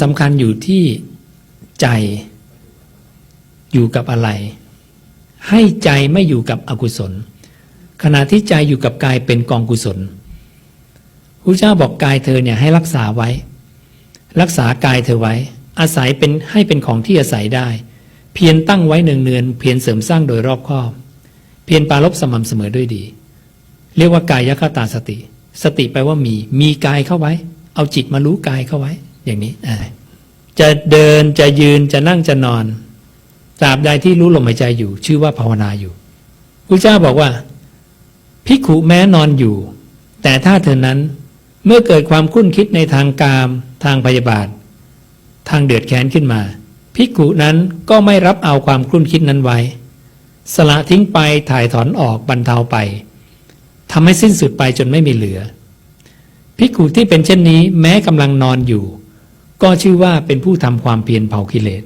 สำคัญอยู่ที่ใจอยู่กับอะไร ให้ใจไม่อยู่กับอกุศล ขณะที่ใจอยู่กับกายเป็นกองกุศลพระเจ้าบอกกายเธอเนี่ยให้รักษาไว้ รักษากายเธอไว้ อาศัยเป็นให้เป็นของที่อาศัยได้ เพียรตั้งไว้เนืองเนือนเพียรเสริมสร้างโดยรอบคอบ เพียรปรารบสม่ำเสมอด้วยดี เรียกว่ากายคตาสติ สติแปลว่ามีมีกายเข้าไว้ เอาจิตมารู้กายเข้าไว้ อย่างนี้จะเดินจะยืนจะนั่งจะนอนตราบใดที่รู้ลมหายใจอยู่ ชื่อว่าภาวนาอยู่พระเจ้าบอกว่าภิกขุแม้นอนอยู่ แต่ถ้าเธอนั้นเมื่อเกิดความคุ้นคิดในทางกาม ทางพยาบาท ทางเดือดแค้นขึ้นมาภิกขุนั้นก็ไม่รับเอาความคุ้นคิดนั้นไว้ สละทิ้งไปถ่ายถอนออกบรรเทาไปทำให้สิ้นสุดไปจนไม่มีเหลือภิกขุที่เป็นเช่นนี้แม้กำลังนอนอยู่ ก็ชื่อว่าเป็นผู้ทำความเพียรเผากิเลส